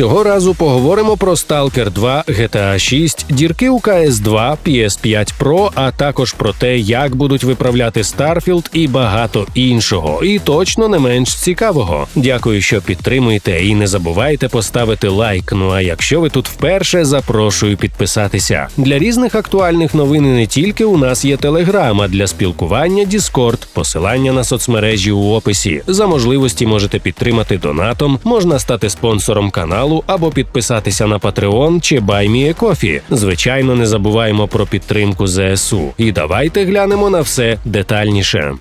Цього разу поговоримо про Stalker 2, GTA 6, дірки у CS2, PS5 Pro, а також про те, як будуть виправляти Starfield і багато іншого. І точно не менш цікавого. Дякую, що підтримуєте, і не забувайте поставити лайк. Ну а якщо ви тут вперше, запрошую підписатися. Для різних актуальних новин не тільки у нас є Telegram, а для спілкування Discord, посилання на соцмережі у описі. За можливості можете підтримати донатом, можна стати спонсором каналу або підписатися на Patreon чи BuyMeACoffee. Звичайно, не забуваємо про підтримку ЗСУ. І давайте глянемо на все детальніше.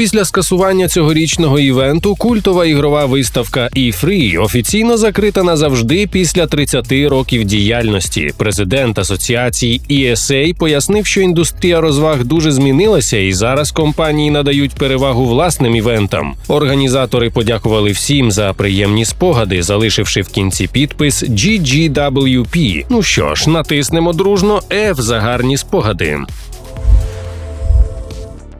Після скасування цьогорічного івенту культова ігрова виставка E3 офіційно закрита назавжди після 30 років діяльності. Президент асоціації ESA пояснив, що індустрія розваг дуже змінилася, і зараз компанії надають перевагу власним івентам. Організатори подякували всім за приємні спогади, залишивши в кінці підпис GGWP. Ну що ж, натиснемо дружно F за гарні спогади.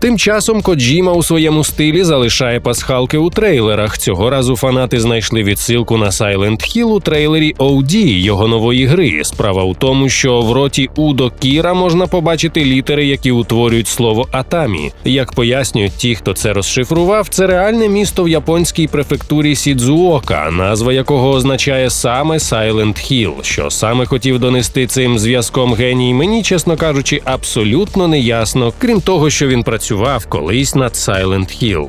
Тим часом Коджіма у своєму стилі залишає пасхалки у трейлерах. Цього разу фанати знайшли відсилку на Silent Hill у трейлері OD його нової гри. Справа у тому, що в роті Удо Кіра можна побачити літери, які утворюють слово Атамі. Як пояснюють ті, хто це розшифрував, це реальне місто в японській префектурі Сідзуока, назва якого означає саме Silent Hill. Що саме хотів донести цим зв'язком геній, мені чесно кажучи, абсолютно не ясно, крім того, що він працює працював колись над Silent Hill.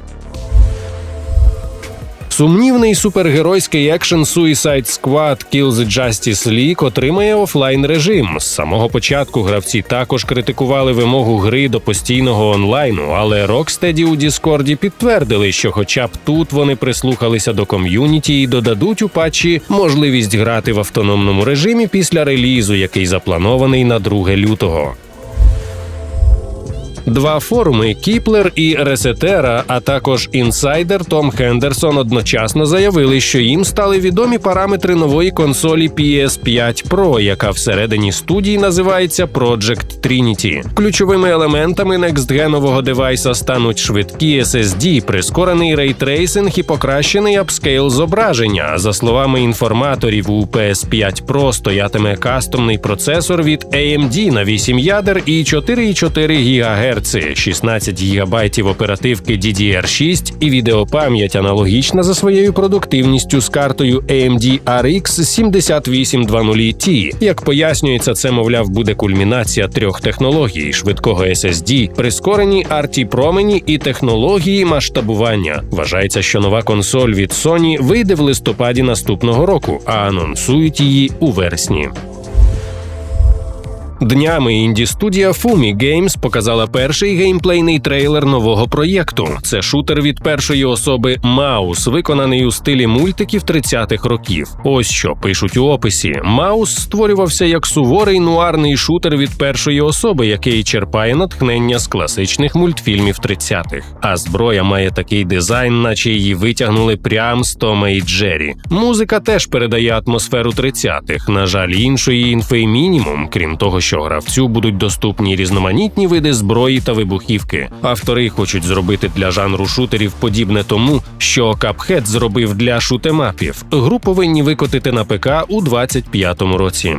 Сумнівний супергеройський екшен Suicide Squad Kill the Justice League отримає офлайн режим. З самого початку гравці також критикували вимогу гри до постійного онлайну, але Rocksteady у Діскорді підтвердили, що, хоча б тут вони прислухалися до ком'юніті і додадуть у патчі можливість грати в автономному режимі після релізу, який запланований на 2 лютого. Два форуми Кіплер і Ресетера, а також інсайдер Том Хендерсон одночасно заявили, що їм стали відомі параметри нової консолі PS5 Pro, яка всередині студії називається Project Trinity. Ключовими елементами некстгенового девайса стануть швидкі SSD, прискорений рейтрейсинг і покращений апскейл зображення. За словами інформаторів, у PS5 Pro стоятиме кастомний процесор від AMD на 8 ядер і 4,4 ГГц ГГц, 16 ГБ оперативки DDR6 і відеопам'ять аналогічна за своєю продуктивністю з картою AMD RX 7820T. Як пояснюється, це мовляв буде кульмінація трьох технологій: швидкого SSD, прискорені RT промені і технології масштабування. Вважається, що нова консоль від Sony вийде в листопаді наступного року, а анонсують її у вересні. Днями інді студія Fumi Games показала перший геймплейний трейлер нового проєкту. Це шутер від першої особи Маус, виконаний у стилі мультиків 30-х років. Ось що пишуть у описі: Маус створювався як суворий нуарний шутер від першої особи, який черпає натхнення з класичних мультфільмів 30-х. А зброя має такий дизайн, наче її витягнули прям з Тома і Джері. Музика теж передає атмосферу 30-х. На жаль, іншої інфи мінімум, крім того, що що гравцю будуть доступні різноманітні види зброї та вибухівки. Автори хочуть зробити для жанру шутерів подібне тому, що Cuphead зробив для шутемапів. Гру повинні викотити на ПК у 25-му році.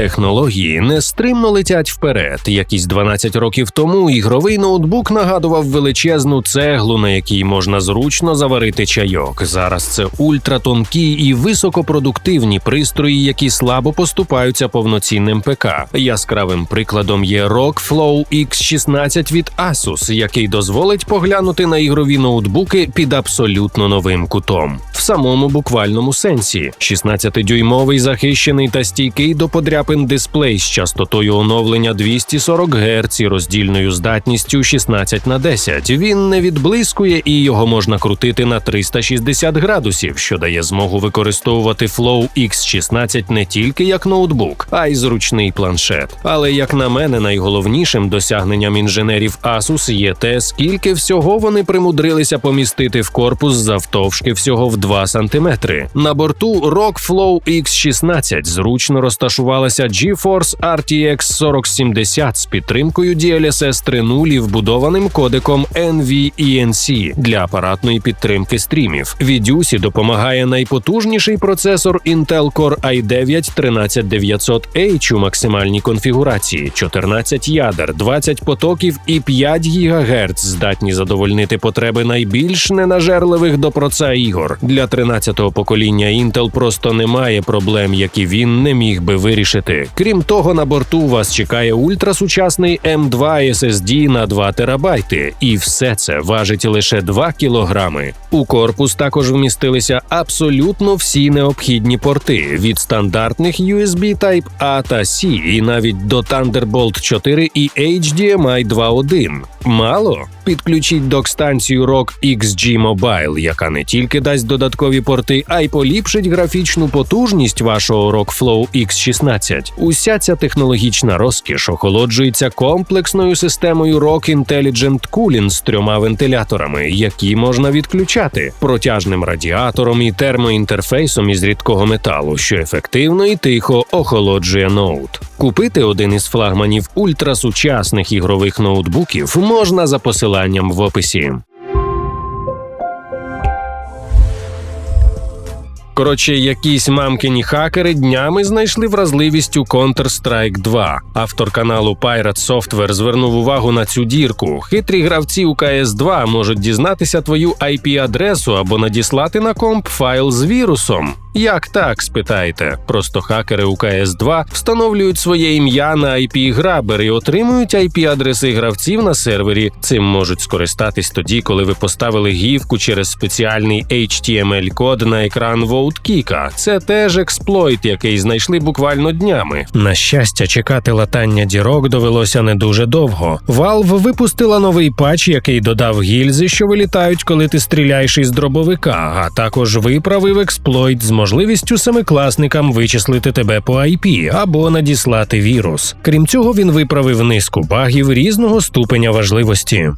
Технології нестримно летять вперед. Якісь 12 років тому ігровий ноутбук нагадував величезну цеглу, на якій можна зручно заварити чайок. Зараз це ультратонкі і високопродуктивні пристрої, які слабо поступаються повноцінним ПК. Яскравим прикладом є Rockflow X16 від Asus, який дозволить поглянути на ігрові ноутбуки під абсолютно новим кутом. В самому буквальному сенсі 16-дюймовий захищений та стійкий до подряд подряпин дисплей з частотою оновлення 240 Гц і роздільною здатністю 16 на 10. Він не відблискує і його можна крутити на 360 градусів, що дає змогу використовувати Flow X16 не тільки як ноутбук, а й зручний планшет. Але як на мене, найголовнішим досягненням інженерів Asus є те, скільки всього вони примудрилися помістити в корпус завтовшки всього в 2 см. На борту Rockflow X16 зручно розташувалася з'явилася GeForce RTX 4070 з підтримкою DLSS 3.0 вбудованим кодеком NVENC для апаратної підтримки стрімів. Відюсі допомагає найпотужніший процесор Intel Core i9 13900H у максимальній конфігурації, 14 ядер, 20 потоків і 5 ГГц здатні задовольнити потреби найбільш ненажерливих до проца ігор. Для 13-го покоління Intel просто немає проблем, які він не міг би вирішити. Крім того, на борту вас чекає ультрасучасний M2 SSD на 2 терабайти, і все це важить лише 2 кілограми. У корпус також вмістилися абсолютно всі необхідні порти від стандартних USB Type-A та C і навіть до Thunderbolt 4 і HDMI 2.1. Мало? Підключіть док-станцію ROG XG Mobile, яка не тільки дасть додаткові порти, а й поліпшить графічну потужність вашого ROG Flow X16. Уся ця технологічна розкіш охолоджується комплексною системою ROG Intelligent Cooling з трьома вентиляторами, які можна відключати, протяжним радіатором і термоінтерфейсом із рідкого металу, що ефективно і тихо охолоджує ноут. Купити один із флагманів ультрасучасних ігрових ноутбуків можна за посиланням в описі. Коротше, якісь мамкині хакери днями знайшли вразливість у Counter-Strike 2. Автор каналу Pirate Software звернув увагу на цю дірку. Хитрі гравці у cs 2 можуть дізнатися твою IP-адресу або надіслати на комп файл з вірусом. Як так, спитаєте? Просто хакери у cs 2 встановлюють своє ім'я на IP-грабер і отримують IP-адреси гравців на сервері. Цим можуть скористатись тоді, коли ви поставили гівку через спеціальний HTML-код на екран VoteKika. Це теж експлойт, який знайшли буквально днями. На щастя, чекати латання дірок довелося не дуже довго. Valve випустила новий патч, який додав гільзи, що вилітають, коли ти стріляєш із дробовика, а також виправив експлойт з можливістю семикласникам вичислити тебе по IP або надіслати вірус. Крім цього, він виправив низку багів різного ступеня важливості.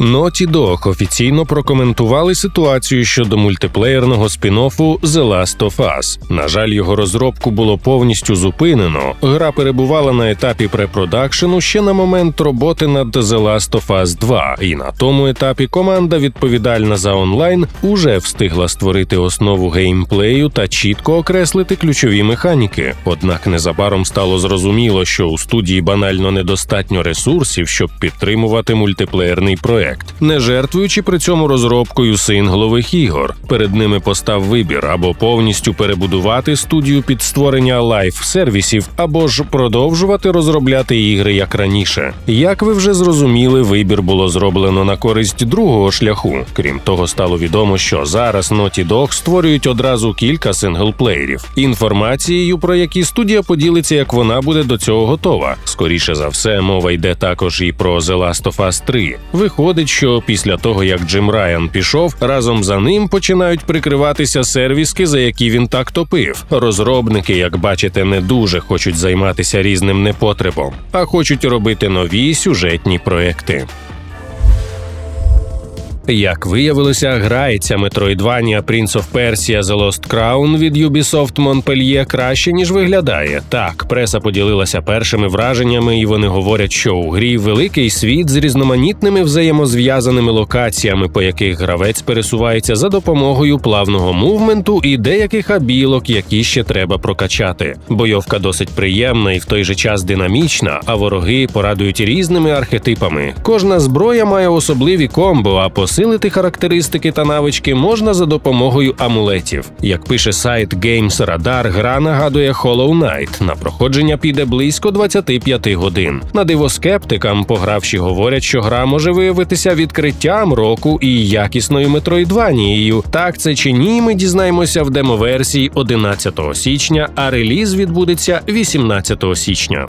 Naughty Dog офіційно прокоментували ситуацію щодо мультиплеєрного спін-оффу The Last of Us. На жаль, його розробку було повністю зупинено. Гра перебувала на етапі препродакшену ще на момент роботи над The Last of Us 2, і на тому етапі команда, відповідальна за онлайн, уже встигла створити основу геймплею та чітко окреслити ключові механіки. Однак незабаром стало зрозуміло, що у студії банально недостатньо ресурсів, щоб підтримувати мультиплеєрний проект не жертвуючи при цьому розробкою синглових ігор. Перед ними постав вибір або повністю перебудувати студію під створення лайф-сервісів, або ж продовжувати розробляти ігри як раніше. Як ви вже зрозуміли, вибір було зроблено на користь другого шляху. Крім того, стало відомо, що зараз Naughty Dog створюють одразу кілька синглплеєрів, інформацією про які студія поділиться, як вона буде до цього готова. Скоріше за все, мова йде також і про The Last of Us 3. Виходить виходить, що після того як Джим Райан пішов, разом за ним починають прикриватися сервіски, за які він так топив. Розробники, як бачите, не дуже хочуть займатися різним непотребом, а хочуть робити нові сюжетні проекти. Як виявилося, грається Metroidvania Prince of Persia The Lost Crown від Ubisoft Montpellier краще ніж виглядає. Так, преса поділилася першими враженнями, і вони говорять, що у грі великий світ з різноманітними взаємозв'язаними локаціями, по яких гравець пересувається за допомогою плавного мувменту і деяких абілок, які ще треба прокачати. Бойовка досить приємна і в той же час динамічна, а вороги порадують різними архетипами. Кожна зброя має особливі комбо, а по Посилити характеристики та навички можна за допомогою амулетів. Як пише сайт Games Radar, гра нагадує Hollow Knight. На проходження піде близько 25 годин. На диво скептикам, погравші говорять, що гра може виявитися відкриттям року і якісною метроїдванією. Так це чи ні, ми дізнаємося в демоверсії 11 січня, а реліз відбудеться 18 січня.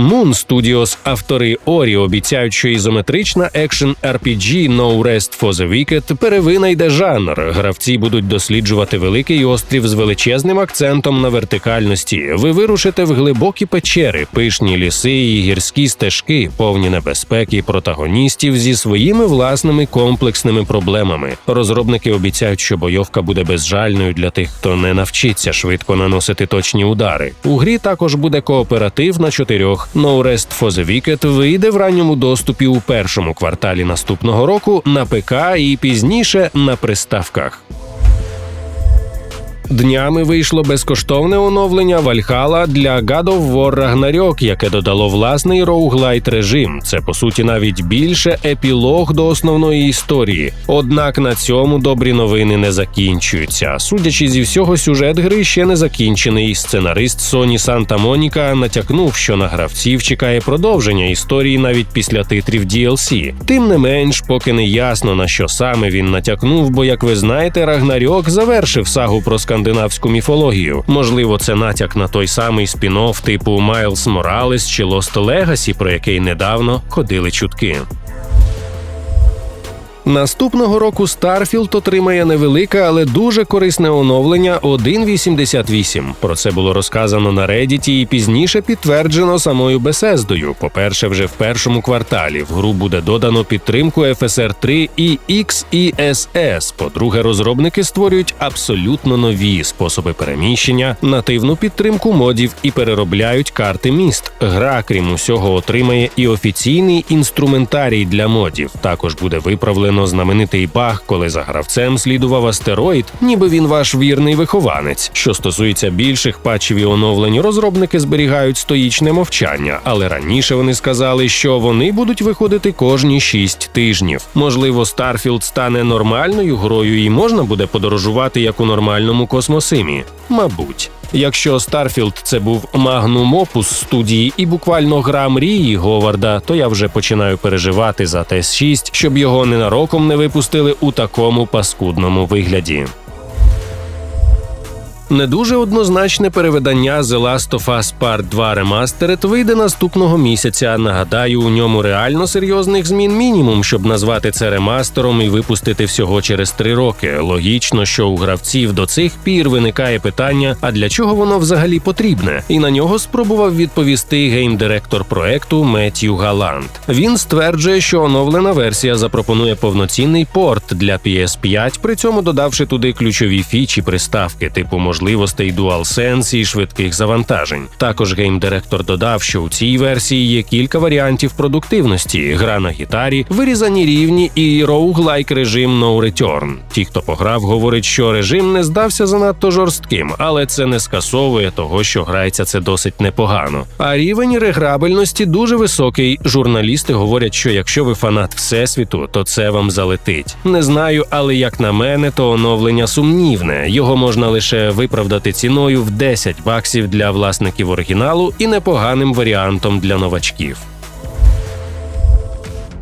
Moon Studios, автори Орі, обіцяють, що ізометрична екшен RPG No Rest for the Wicked перевинайде жанр. Гравці будуть досліджувати великий острів з величезним акцентом на вертикальності. Ви вирушите в глибокі печери, пишні ліси і гірські стежки, повні небезпеки протагоністів зі своїми власними комплексними проблемами. Розробники обіцяють, що бойовка буде безжальною для тих, хто не навчиться швидко наносити точні удари. У грі також буде кооператив на чотирьох. No Rest for the Wicked вийде в ранньому доступі у першому кварталі наступного року на ПК і пізніше на приставках. Днями вийшло безкоштовне оновлення Valhalla для God of War Ragnarok, яке додало власний роуглайт режим. Це по суті навіть більше епілог до основної історії. Однак на цьому добрі новини не закінчуються. Судячи зі всього, сюжет гри ще не закінчений. Сценарист Sony Santa Monica натякнув, що на гравців чекає продовження історії навіть після титрів DLC. Тим не менш, поки не ясно на що саме він натякнув, бо як ви знаєте, Рагнарьок завершив сагу про скандинавську міфологію. Можливо, це натяк на той самий спін-офф типу Майлз Моралес чи Лост Легасі, про який недавно ходили чутки. Наступного року Starfield отримає невелике, але дуже корисне оновлення 1.88. Про це було розказано на Reddit і пізніше підтверджено самою Bethesdою. По-перше, вже в першому кварталі в гру буде додано підтримку FSR 3 і XESS. По-друге, розробники створюють абсолютно нові способи переміщення, нативну підтримку модів і переробляють карти міст. Гра, крім усього, отримає і офіційний інструментарій для модів. Також буде виправлено знаменитий баг, коли за гравцем слідував астероїд, ніби він ваш вірний вихованець. Що стосується більших патчів і оновлень, розробники зберігають стоїчне мовчання, але раніше вони сказали, що вони будуть виходити кожні 6 тижнів. Можливо, Starfield стане нормальною грою і можна буде подорожувати як у нормальному космосимі. Мабуть. Якщо Starfield – це був магнум опус студії і буквально гра мрії Говарда, то я вже починаю переживати за ТС-6, щоб його ненароком не випустили у такому паскудному вигляді. Не дуже однозначне перевидання The Last of Us Part 2 Remastered вийде наступного місяця. Нагадаю, у ньому реально серйозних змін мінімум, щоб назвати це ремастером і випустити всього через три роки. Логічно, що у гравців до цих пір виникає питання: а для чого воно взагалі потрібне? І на нього спробував відповісти гейм-директор проекту Меттью Галант. Він стверджує, що оновлена версія запропонує повноцінний порт для PS5, при цьому додавши туди ключові фічі приставки, типу можливостей DualSense і швидких завантажень. Також гейм-директор додав, що у цій версії є кілька варіантів продуктивності: гра на гітарі, вирізані рівні і роуглайк режим No Return. Ті, хто пограв, говорить, що режим не здався занадто жорстким, але це не скасовує того, що грається це досить непогано. А рівень реграбельності дуже високий. Журналісти говорять, що якщо ви фанат всесвіту, то це вам залетить. Не знаю, але як на мене, то оновлення сумнівне. Його можна лише виправдати ціною в 10 баксів для власників оригіналу і непоганим варіантом для новачків.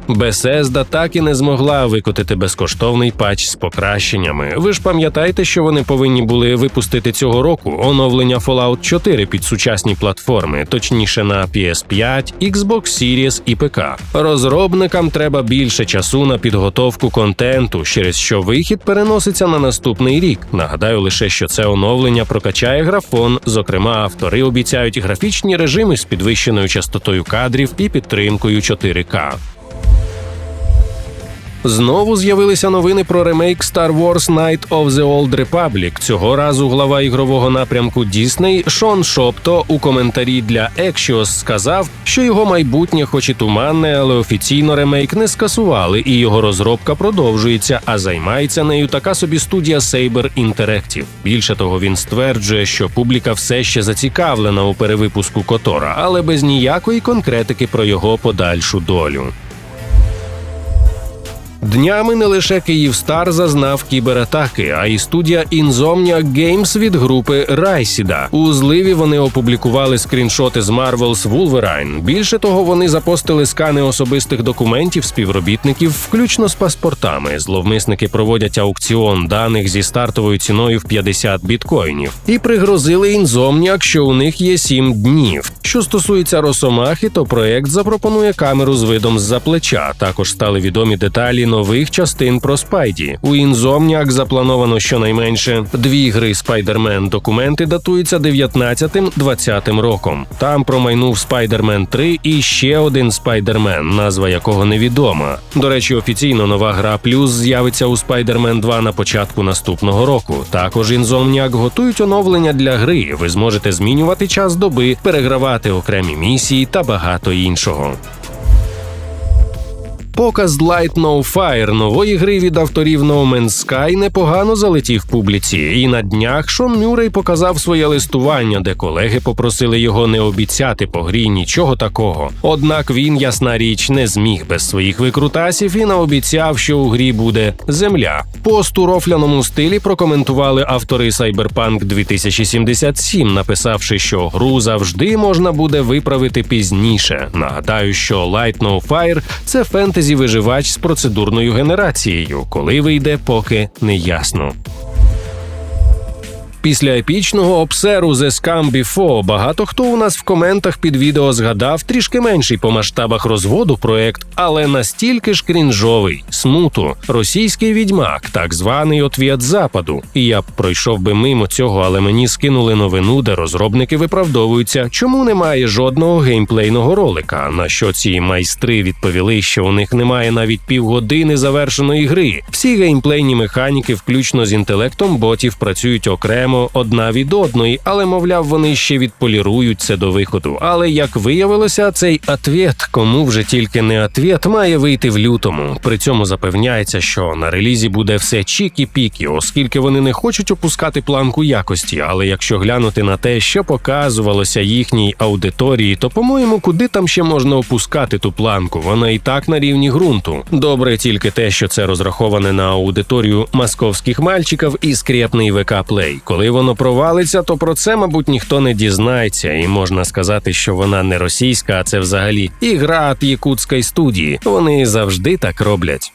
Bethesda так і не змогла викотити безкоштовний патч з покращеннями. Ви ж пам'ятаєте, що вони повинні були випустити цього року оновлення Fallout 4 під сучасні платформи, точніше на PS5, Xbox Series і ПК. Розробникам треба більше часу на підготовку контенту, через що вихід переноситься на наступний рік. Нагадаю лише, що це оновлення прокачає графон. Зокрема, автори обіцяють графічні режими з підвищеною частотою кадрів і підтримкою 4К. Знову з'явилися новини про ремейк Star Wars Knight of the Old Republic. Цього разу глава ігрового напрямку Disney Шон Шопто у коментарі для Axios сказав, що його майбутнє, хоч і туманне, але офіційно ремейк не скасували, і його розробка продовжується. А займається нею така собі студія Saber Interactive. Більше того, він стверджує, що публіка все ще зацікавлена у перевипуску Котора, але без ніякої конкретики про його подальшу долю. Днями не лише Київстар зазнав кібератаки, а й студія Insomniac Games від групи Райсіда. У зливі вони опублікували скріншоти з Marvel's Wolverine. Більше того, вони запостили скани особистих документів співробітників, включно з паспортами. Зловмисники проводять аукціон даних зі стартовою ціною в 50 біткоїнів і пригрозили Insomniac, що у них є 7 днів. Що стосується Росомахи, то проект запропонує камеру з видом з-за плеча. Також стали відомі деталі нових частин про Спайді. У Insomniac заплановано щонайменше дві гри Spider-Man. Документи датуються 19-20 роком. Там промайнув Spider-Man 3 і ще один Spider-Man, назва якого невідома. До речі, офіційно нова гра плюс з'явиться у Spider-Man 2 на початку наступного року. Також Insomniac готують оновлення для гри. Ви зможете змінювати час доби, перегравати окремі місії та багато іншого. Показ Light No Fire нової гри від авторів No Man's Sky непогано залетів публіці, і на днях Шон Мюррей показав своє листування, де колеги попросили його не обіцяти по грі нічого такого. Однак він, ясна річ, не зміг без своїх викрутасів і наобіцяв, що у грі буде земля. Пост у рофляному стилі прокоментували автори Cyberpunk 2077, написавши, що гру завжди можна буде виправити пізніше. Нагадаю, що Light No Fire – це фентезі виживач з процедурною генерацією. Коли вийде, поки не ясно. Після епічного обсеру The Scam Before багато хто у нас в коментах під відео згадав трішки менший по масштабах розводу проект, але настільки ж крінжовий смуту, російський відьмак, так званий отвіт западу. І я б пройшов би мимо цього, але мені скинули новину, де розробники виправдовуються, чому немає жодного геймплейного ролика. На що ці майстри відповіли, що у них немає навіть півгодини завершеної гри. Всі геймплейні механіки, включно з інтелектом ботів, працюють окремо одна від одної, але мовляв, вони ще відполірують це до виходу. Але як виявилося, цей ответ, кому вже тільки не ответ, має вийти в лютому. При цьому запевняється, що на релізі буде все чікі-пікі, оскільки вони не хочуть опускати планку якості. Але якщо глянути на те, що показувалося їхній аудиторії, то по-моєму, куди там ще можна опускати ту планку? Вона і так на рівні ґрунту. Добре, тільки те, що це розраховане на аудиторію московських мальчиків і скрепний ВК Плей. Коли воно провалиться, то про це, мабуть, ніхто не дізнається, і можна сказати, що вона не російська, а це взагалі ігра від якутської студії. Вони завжди так роблять.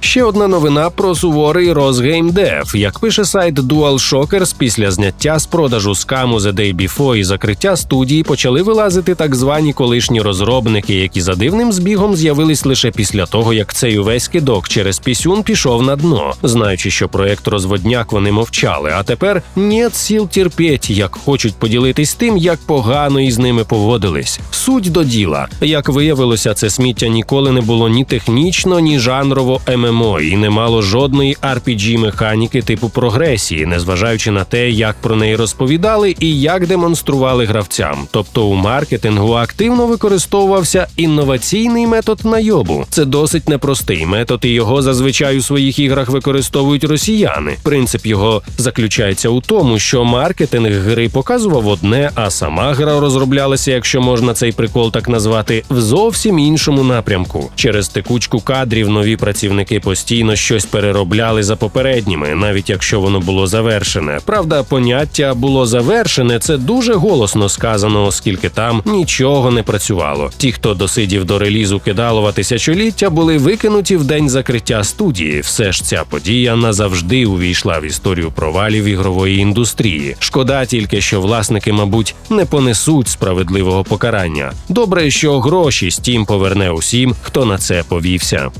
Ще одна новина про суворий розгеймдев. Як пише сайт DualShockers, після зняття з продажу скаму The Day Before і закриття студії почали вилазити так звані колишні розробники, які за дивним збігом з'явились лише після того, як цей увесь кидок через пісюн пішов на дно. Знаючи, що проект розводняк вони мовчали. А тепер нет сіл терпеть, як хочуть поділитись тим, як погано із ними поводились. Суть до діла. Як виявилося, це сміття ніколи не було ні технічно, ні жанрово ММО і не мало жодної rpg механіки типу прогресії, незважаючи на те, як про неї розповідали і як демонстрували гравцям. Тобто у маркетингу активно використовувався інноваційний метод найобу. Це досить непростий метод, і його зазвичай у своїх іграх використовують росіяни. Принцип його заключається у тому, що маркетинг гри показував одне, а сама гра розроблялася, якщо можна цей прикол так назвати, в зовсім іншому напрямку. Через текучку кадрів нові працівники постійно щось переробляли за попередніми, навіть якщо воно було завершене. Правда, поняття було завершене це дуже голосно сказано, оскільки там нічого не працювало. Ті, хто досидів до релізу кидалова тисячоліття, були викинуті в день закриття студії. Все ж ця подія назавжди увійшла в історію провалів ігрової індустрії. Шкода тільки, що власники, мабуть, не понесуть справедливого покарання. Добре, що гроші Steam поверне усім, хто на це повівся.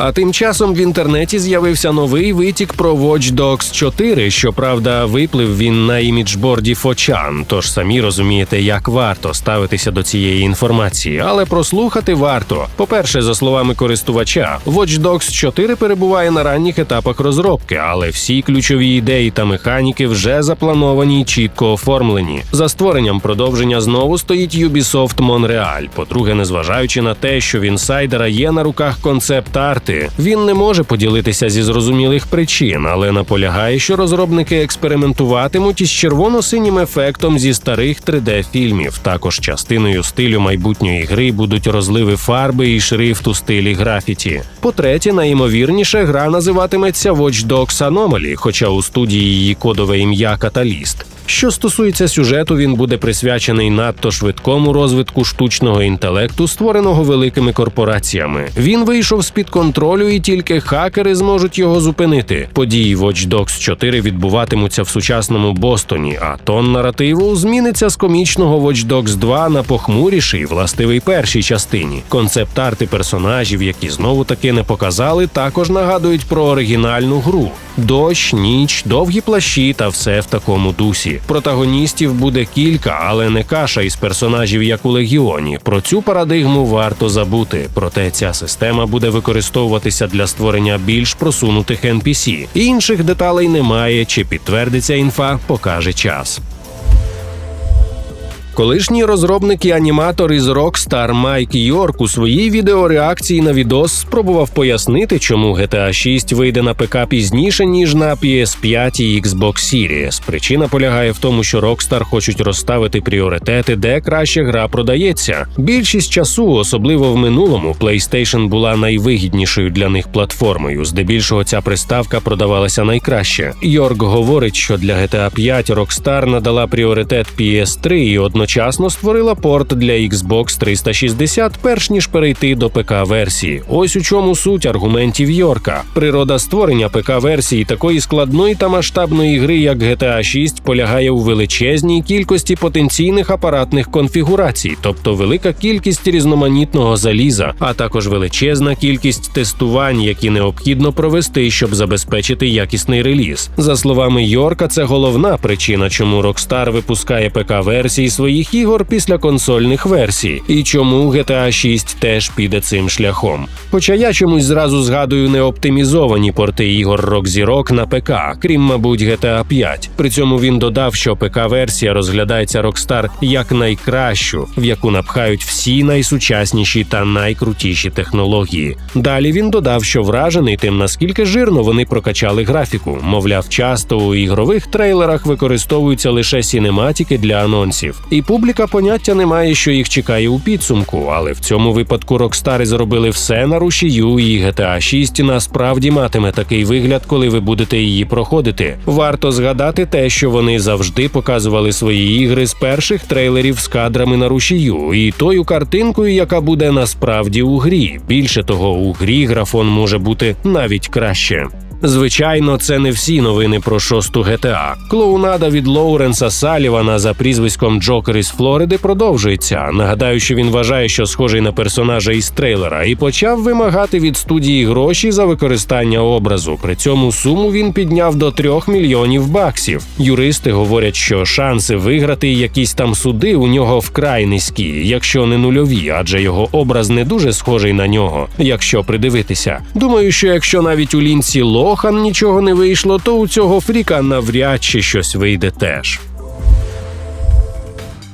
А тим часом в інтернеті з'явився новий витік про Watch Dogs 4. Щоправда, виплив він на іміджборді Фочан. Тож самі розумієте, як варто ставитися до цієї інформації, але прослухати варто. По-перше, за словами користувача, Watch Dogs 4 перебуває на ранніх етапах розробки, але всі ключові ідеї та механіки вже заплановані й чітко оформлені. За створенням продовження знову стоїть Ubisoft Montreal. По-друге, незважаючи на те, що в інсайдера є на руках концепт арт проекти. Він не може поділитися зі зрозумілих причин, але наполягає, що розробники експериментуватимуть із червоно-синім ефектом зі старих 3D-фільмів. Також частиною стилю майбутньої гри будуть розливи фарби і шрифт у стилі графіті. По-третє, найімовірніше гра називатиметься Watch Dogs Anomaly, хоча у студії її кодове ім'я Каталіст. Що стосується сюжету, він буде присвячений надто швидкому розвитку штучного інтелекту, створеного великими корпораціями. Він вийшов з під контролю, і тільки хакери зможуть його зупинити. Події Watch Dogs 4 відбуватимуться в сучасному Бостоні, а тон наративу зміниться з комічного Watch Dogs 2 на похмуріший, властивий першій частині. Концепт-арти персонажів, які знову таки не показали, також нагадують про оригінальну гру. Дощ, ніч, довгі плащі та все в такому дусі. Протагоністів буде кілька, але не каша із персонажів, як у легіоні. Про цю парадигму варто забути. Проте ця система буде використовуватися для створення більш просунутих NPC. Інших деталей немає. Чи підтвердиться інфа, покаже час. Колишній розробник і аніматор із Rockstar Майк Йорк у своїй відеореакції на відос спробував пояснити, чому GTA 6 вийде на ПК пізніше ніж на PS5 і Xbox Series. Причина полягає в тому, що Rockstar хочуть розставити пріоритети, де краще гра продається. Більшість часу, особливо в минулому, PlayStation була найвигіднішою для них платформою. Здебільшого ця приставка продавалася найкраще. Йорк говорить, що для GTA 5 Rockstar надала пріоритет PS3 і одночасно одночасно створила порт для Xbox 360, перш ніж перейти до ПК-версії. Ось у чому суть аргументів Йорка. Природа створення ПК-версії такої складної та масштабної гри, як GTA 6, полягає у величезній кількості потенційних апаратних конфігурацій, тобто велика кількість різноманітного заліза, а також величезна кількість тестувань, які необхідно провести, щоб забезпечити якісний реліз. За словами Йорка, це головна причина, чому Rockstar випускає ПК-версії своїх своїх ігор після консольних версій, і чому GTA 6 теж піде цим шляхом. Хоча я чомусь зразу згадую неоптимізовані порти ігор Rock Zero на ПК, крім, мабуть, GTA 5. При цьому він додав, що ПК-версія розглядається Rockstar як найкращу, в яку напхають всі найсучасніші та найкрутіші технології. Далі він додав, що вражений тим, наскільки жирно вони прокачали графіку. Мовляв, часто у ігрових трейлерах використовуються лише сінематики для анонсів. І публіка поняття не має, що їх чекає у підсумку, але в цьому випадку Рокстари зробили все на рушію, і GTA 6 насправді матиме такий вигляд, коли ви будете її проходити. Варто згадати те, що вони завжди показували свої ігри з перших трейлерів з кадрами на рушію, і тою картинкою, яка буде насправді у грі. Більше того, у грі графон може бути навіть краще. Звичайно, це не всі новини про шосту GTA. Клоунада від Лоуренса Салівана за прізвиськом Джокер із Флориди продовжується. Нагадаю, що він вважає, що схожий на персонажа із трейлера, і почав вимагати від студії гроші за використання образу. При цьому суму він підняв до трьох мільйонів баксів. Юристи говорять, що шанси виграти якісь там суди у нього вкрай низькі, якщо не нульові, адже його образ не дуже схожий на нього, якщо придивитися. Думаю, що якщо навіть у лінці Ло Лохан нічого не вийшло, то у цього фріка навряд чи щось вийде теж.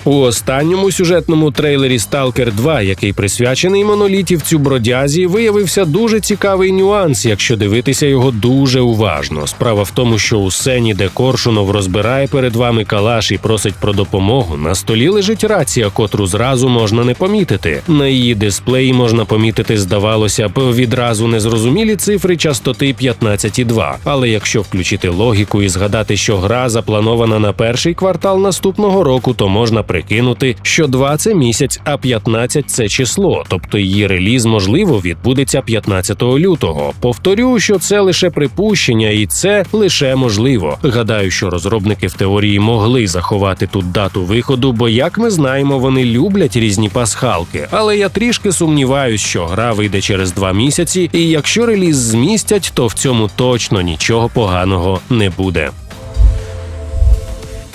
У останньому сюжетному трейлері Stalker 2, який присвячений монолітівцю бродязі, виявився дуже цікавий нюанс, якщо дивитися його дуже уважно. Справа в тому, що у сцені, де Коршунов розбирає перед вами калаш і просить про допомогу, на столі лежить рація, котру зразу можна не помітити. На її дисплеї можна помітити, здавалося б, відразу незрозумілі цифри частоти 15,2. Але якщо включити логіку і згадати, що гра запланована на перший квартал наступного року, то можна прикинути, що 2 – це місяць, а 15 – це число, тобто її реліз можливо відбудеться 15 лютого. Повторю, що це лише припущення, і це лише можливо. Гадаю, що розробники в теорії могли заховати тут дату виходу, бо як ми знаємо, вони люблять різні пасхалки. Але я трішки сумніваюсь, що гра вийде через два місяці, і якщо реліз змістять, то в цьому точно нічого поганого не буде.